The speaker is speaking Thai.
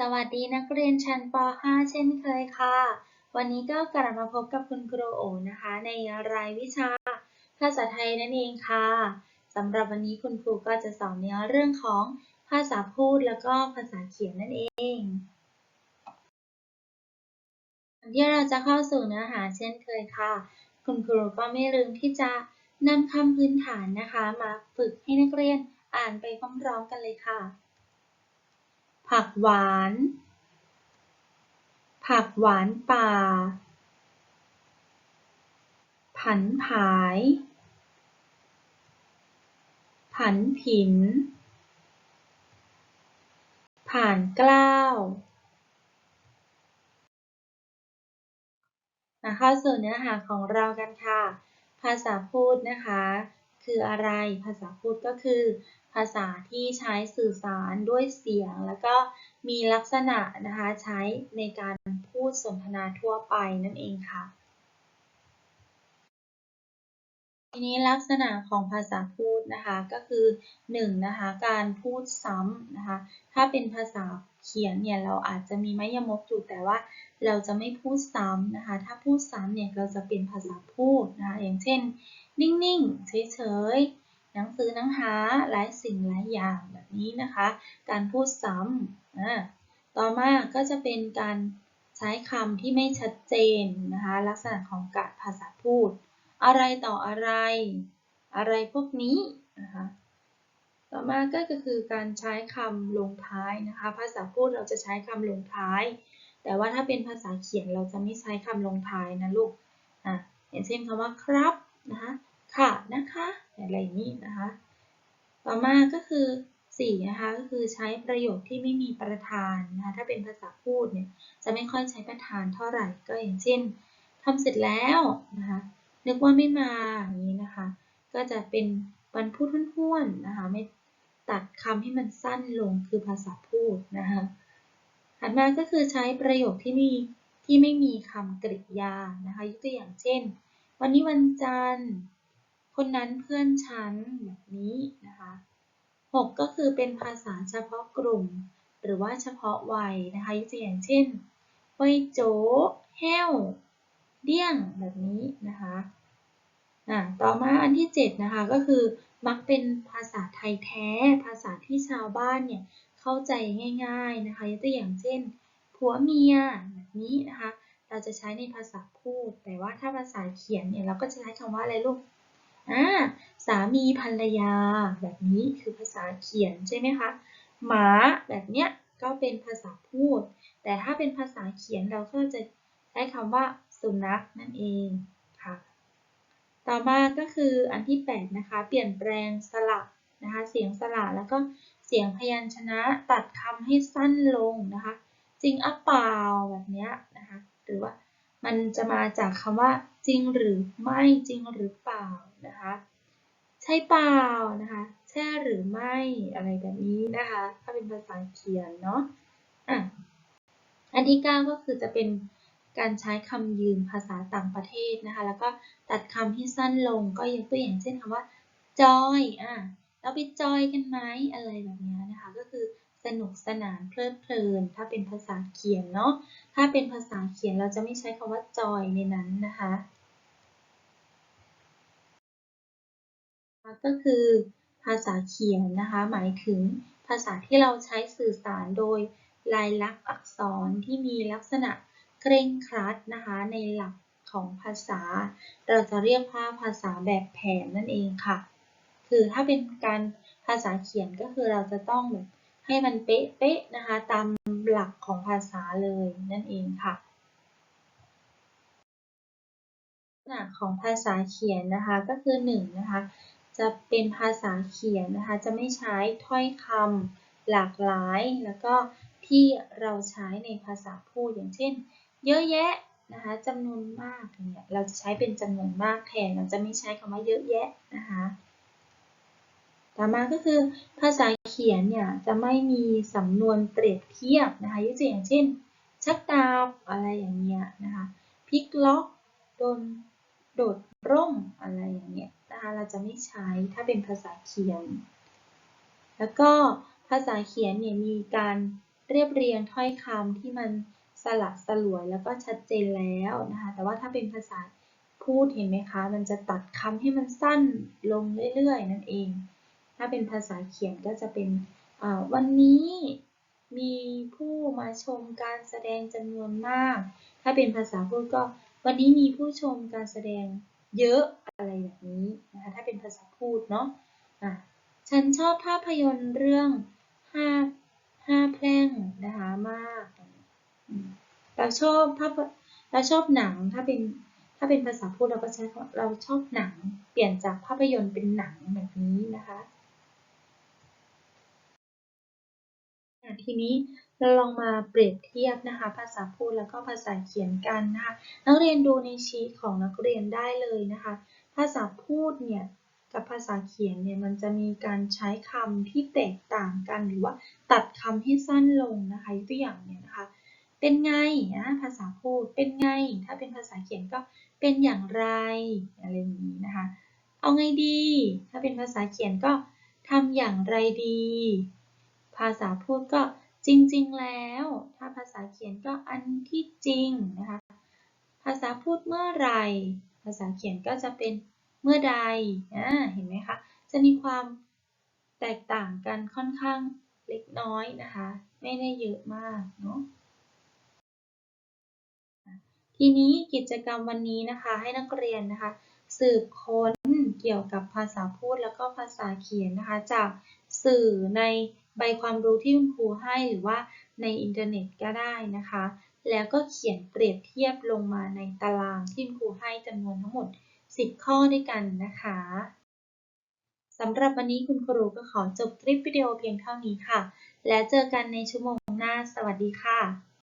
สวัสดีนักเรียนชั้นป .5 เช่นเคยค่ะ วันนี้ก็กลับมาพบกับคุณครูโอนะคะ ในรายวิชา ภาษาไทยนั่นเองค่ะสำหรับวันนี้คุณครูก็จะสอนในเรื่องของภาษาพูดแล้วก็ภาษาเขียนนั่นเองที่เราจะเข้าสู่เนื้อหาเช่นเคยค่ะ คุณครูก็ไม่ลืมที่จะนำคำพื้นฐานนะคะ มาฝึกให้นักเรียนอ่านไปพร้อมๆกันเลยค่ะ ผักหวาน ผักหวานป่า ผันผาย ผันผิน ผ่านกล้าวมาเข้าสู่เนื้อหาของเรากันค่ะ ภาษาพูดนะคะ คืออะไร ภาษาพูดก็คือ ภาษาที่ใช้สื่อสารด้วยเสียง แล้วก็มีลักษณะนะคะใช้ในการพูดสนทนาทั่วไปนั่นเองค่ะ ทีนี้ลักษณะของภาษาพูดนะคะก็คือ1นะคะการพูดซ้ำนะคะ ถ้าเป็นภาษาเขียนเนี่ยเราอาจจะมีไมยมกอยู่แต่ว่า เราจะไม่พูดซ้ำนะคะ ถ้าพูดซ้ำเนี่ยเราจะเป็นภาษาพูดนะคะ อย่างเช่น นิ่งๆ เฉยๆ หนังสือหนังหาหลายสิ่งหลายอย่างแบบนี้นะคะ การพูดซ้ำต่อมาก็จะเป็นการใช้คำที่ไม่ชัดเจนนะคะ ลักษณะของการภาษาพูด อะไรต่ออะไร อะไรพวกนี้นะคะต่อมาก็คือการใช้คำลงท้ายนะคะ ภาษาพูดเราจะใช้คำลงท้าย แต่ว่าถ้าเป็นภาษาเขียนเราจะไม่ใช้คำลงท้ายนะลูกอะอย่างเช่นคำว่าครับนะคะค่ะนะคะอะไรอย่างนี้นะคะ ต่อมาก็คือ4นะคะก็คือใช้ประโยคที่ไม่มีประธานนะคะถ้าเป็นภาษาพูดเนี่ยจะไม่ค่อยใช้ประธานเท่าไหร่ก็อย่างเช่นทำเสร็จแล้วนะคะนึกว่าไม่มาอย่างนี้นะคะ ก็จะเป็นวันพูดท้วนๆนะคะไม่ตัดคำให้มันสั้นลงคือภาษาพูดนะคะ ถัดมาก็คือใช้ประโยคที่มีที่ไม่มีคำกริยานะคะ ยกตัวอย่างเช่น วันนี้วันจันทร์คนนั้นเพื่อนฉันแบบนี้นะคะ6ก็คือเป็นภาษาเฉพาะกลุ่ม หรือว่าเฉพาะวัยนะคะ ยกตัวอย่างเช่นไวโจแห้ว เดี้ยงแบบนี้นะคะอ่าต่อมาอันที่7นะคะก็คือมักเป็นภาษาไทยแท้ ภาษาที่ชาวบ้านเนี่ย เข้าใจง่ายๆนะคะยกตัวอย่างเช่น ผัวเมียแบบนี้นะคะ เราจะใช้ในภาษาพูด แต่ว่าถ้าภาษาเขียนเนี่ยเราก็จะใช้คำว่าอะไรลูกอ่าสามีภรรยา แบบนี้คือภาษาเขียนใช่ไหมคะ หมาแบบเนี้ยก็เป็นภาษาพูด แต่ถ้าเป็นภาษาเขียนเราก็จะใช้คำว่าสุนัขนั่นเองค่ะ ต่อมาก็คืออันที่ 8 นะคะ เปลี่ยนแปลงสระนะคะ เสียงสระแล้วก็ เสียงพยัญชนะตัดคำให้สั้นลงนะคะ จริงอะเปล่าแบบนี้นะคะ หรือว่ามันจะมาจากคำว่า จริงหรือไม่จริงหรือเปล่านะคะ ใช่เปล่านะคะใช่หรือไม่อะไรแบบนี้นะคะ ถ้าเป็นภาษาเขียนเนาะอะอันที่9ก็คือจะเป็นการใช้คำยืมภาษาต่างประเทศนะคะ แล้วก็ตัดคำที่สั้นลงก็ยกตัวอย่างเช่นคำว่าจอยอะ เราไปจอยกันไหมอะไรแบบนี้นะคะ ก็คือสนุกสนานเพลิดเพลิน ถ้าเป็นภาษาเขียนเนาะ ถ้าเป็นภาษาเขียนเราจะไม่ใช้คำว่าจอยในนั้นนะคะ ก็คือภาษาเขียนนะคะ หมายถึงภาษาที่เราใช้สื่อสารโดยลายลักษณ์อักษรที่มีลักษณะเคร่งครัดนะคะ ในหลักของภาษา เราจะเรียกว่าภาษาแบบแผนนั่นเองค่ะ คือถ้าเป็นการภาษาเขียนก็คือเราจะต้องแบบให้มันเป๊ะๆนะคะ ตามหลักของภาษาเลยนั่นเองค่ะลักษณะของภาษาเขียนนะคะก็คือ1นนะคะจะเป็นภาษาเขียนนะคะ จะไม่ใช้ถ้อยคำหลากหลาย แล้วก็ที่เราใช้ในภาษาพูดอย่างเช่น เยอะแยะนะคะจำนวนมากเนี่ยเราจะใช้เป็นจำนวนมากแทนเราจะไม่ใช้คำว่าเยอะแยะนะคะ ต่อมาก็คือภาษาเขียนเนี่ยจะไม่มีสำนวนเปรียบเทียบนะคะยกตัวอย่างเช่น ชักดาบอะไรอย่างเงี้ยนะคะพลิกล็อกโดนโดดร่มอะไรอย่างเงี้ยนะคะเราจะไม่ใช้ถ้าเป็นภาษาเขียน แล้วก็ภาษาเขียนเนี่ยมีการเรียบเรียงถ้อยคำที่มันสละสลวยแล้วก็ชัดเจนแล้วนะคะแต่ว่าถ้าเป็นภาษาพูดเห็นไหมคะ มันจะตัดคำให้มันสั้นลงเรื่อยๆ นั่นเอง ถ้าเป็นภาษาเขียนก็จะเป็นวันนี้มีผู้มาชมการแสดงจำนวนมาก ถ้าเป็นภาษาพูดก็วันนี้มีผู้ชมการแสดงเยอะอะไรแบบนี้นะคะถ้าเป็นภาษาพูดเนาะะฉันชอบภาพยนตร์เรื่องห้าห้าแพร่งนะคะมากเราชอบภาพเราชอบหนังถ้าเป็นถ้าเป็นภาษาพูดเราก็ใช้เราชอบหนัง เปลี่ยนจากภาพยนตร์เป็นหนังแบบนี้นะคะ อะ ทีนี้เราลองมาเปรียบเทียบนะคะ ภาษาพูดแล้วก็ภาษาเขียนกันนะคะ นักเรียนดูในชีของนักเรียนได้เลยนะคะ ภาษาพูดเนี่ยกับภาษาเขียนเนี่ยมันจะมีการใช้คำที่แตกต่างกันหรือว่าตัดคำให้สั้นลงนะคะยกตัวอย่างเนี่ยนะคะ เป็นไงนะภาษาพูดเป็นไง ถ้าเป็นภาษาเขียนก็เป็นอย่างไรอะไรอย่างนี้นะคะ เอาไงดี ถ้าเป็นภาษาเขียนก็ทำอย่างไรดี ภาษาพูดก็จริง ๆ แล้ว ถ้าภาษาเขียนก็อันที่จริงนะคะ ภาษาพูดเมื่อไร ภาษาเขียนก็จะเป็นเมื่อใดอ่าเห็นไหมคะ จะมีความแตกต่างกันค่อนข้างเล็กน้อยนะคะ ไม่ได้เยอะมากเนาะ ทีนี้กิจกรรมวันนี้นะคะให้นักเรียนนะคะ สืบค้นเกี่ยวกับภาษาพูดแล้วก็ภาษาเขียนนะคะ จากสื่อใน ใบความรู้ที่คุณครูให้หรือว่าในอินเทอร์เน็ตก็ได้นะคะ แล้วก็เขียนเปรียบเทียบลงมาในตารางที่คุณครูให้จำนวนทั้งหมด 10 ข้อด้วยกันนะคะสำหรับวันนี้คุณครูก็ขอจบคลิปวิดีโอเพียงเท่านี้ค่ะ แล้วเจอกันในชั่วโมงหน้า สวัสดีค่ะ